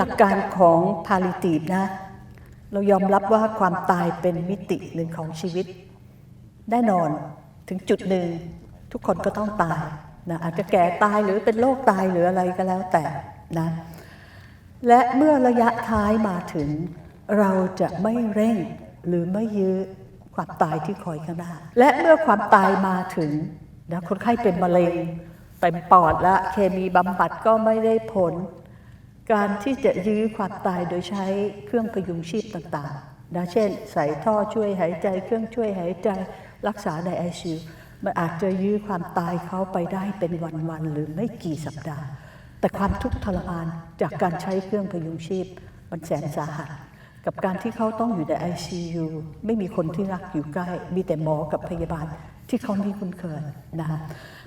หลักการของพาลิตีฟนะ เรายอมรับว่าความตายเป็นมิติหนึ่งของชีวิต แน่นอนถึงจุดหนึ่ง ทุกคนก็ต้องตายนะอาจจะแก่ตายหรือเป็นโรคตายหรืออะไรก็แล้วแต่นะและเมื่อระยะท้ายมาถึง เราจะไม่เร่งหรือไม่ยื้อความตายที่คอยข้างหน้า และเมื่อความตายมาถึงนะคนไข้เป็นมะเร็งเต็มปอดและเคมีบำบัดก็ไม่ได้ผล การที่จะยื้อความตายโดยใช้เครื่องพยุงชีพต่างๆนะเช่น ใส่ท่อช่วยหายใจเครื่องช่วยหายใจรักษาในไอซีมันอาจจะยื้อความตายเขาไปได้เป็นวันๆหรือไม่กี่สัปดาห์ แต่ความทุกข์ทรมานจากการใช้เครื่องพยุงชีพ มันแสนสาหัส กับการที่เขาต้องอยู่ใน ICU ไม่มีคนที่รักอยู่ใกล้ มีแต่หมอกับพยาบาล ที่เขาไม่คุ้นเคยนะคะ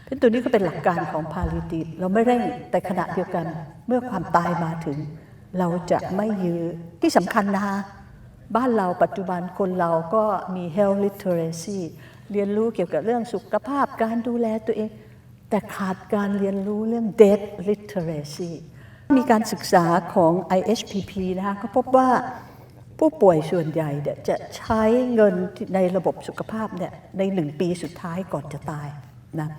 เพราะตัวนี้ก็เป็นหลักการของพาลิตีเราไม่เร่งแต่ขณะเดียวกันเมื่อความตายมาถึง เราจะไม่ยื้อที่สำคัญนะคะบ้านเราปัจจุบันคนเราก็มี health literacy เรียนรู้เกี่ยวกับเรื่องสุขภาพการดูแลตัวเอง แต่ขาดการเรียนรู้เรื่อง death literacy มีการศึกษาของ IHPP นะคะก็พบว่า ผู้ป่วยส่วนใหญ่เนี่ยจะใช้เงินในระบบสุขภาพเนี่ยในหนึ่งปีสุดท้ายก่อนจะตายนะ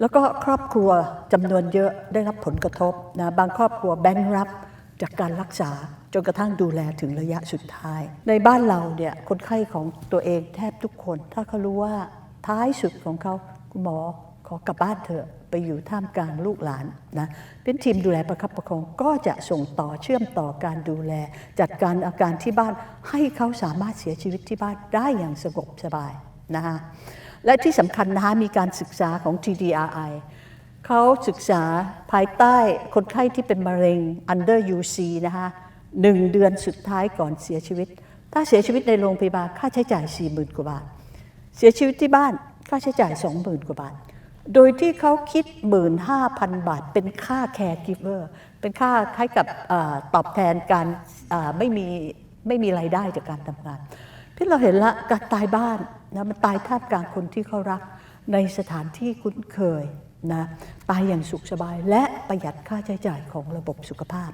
แล้วก็ครอบครัวจำนวนเยอะได้รับผลกระทบนะบางครอบครัวแบงค์รับจากการรักษาจนกระทั่งดูแลถึงระยะสุดท้าย ในบ้านเราเนี่ยคนไข้ของตัวเองแทบทุกคน ถ้าเขารู้ว่าท้ายสุดของเขาคุณหมอ อกลับบ้านเถอะไปอยู่ท่ามกลางลูกหลานนะเป็นทีมดูแลประคับประคองก็จะส่งต่อเชื่อมต่อการดูแล จัดการอาการที่บ้านให้เขาสามารถเสียชีวิตที่บ้านได้อย่างสงบสบายนะคะและที่สำคัญนะคะมีการศึกษาของ TDRI เขาศึกษาภายใต้คนไข้ที่เป็นมะเร็ง under UC นะคะหนึ่งเดือนสุดท้ายก่อนเสียชีวิต ถ้าเสียชีวิตในโรงพยาบาลค่าใช้จ่าย 40,000 กว่าบาท เสียชีวิตที่บ้านค่าใช้จ่าย 20,000 กว่าบาท โดยที่เขาคิด 15,000 บาท เป็นค่าแคร์กิฟเวอร์ เป็นค่าคล้ายกับอตอบแทนการไม่มีไม่มีรายได้จากการทำงาน พี่เราเห็นละการตายบ้านนะมันตายท่ามกลางคนที่เขารักในสถานที่คุ้นเคยนะตายอย่างสุขสบายและประหยัดค่าใช้จ่ายของระบบสุขภาพ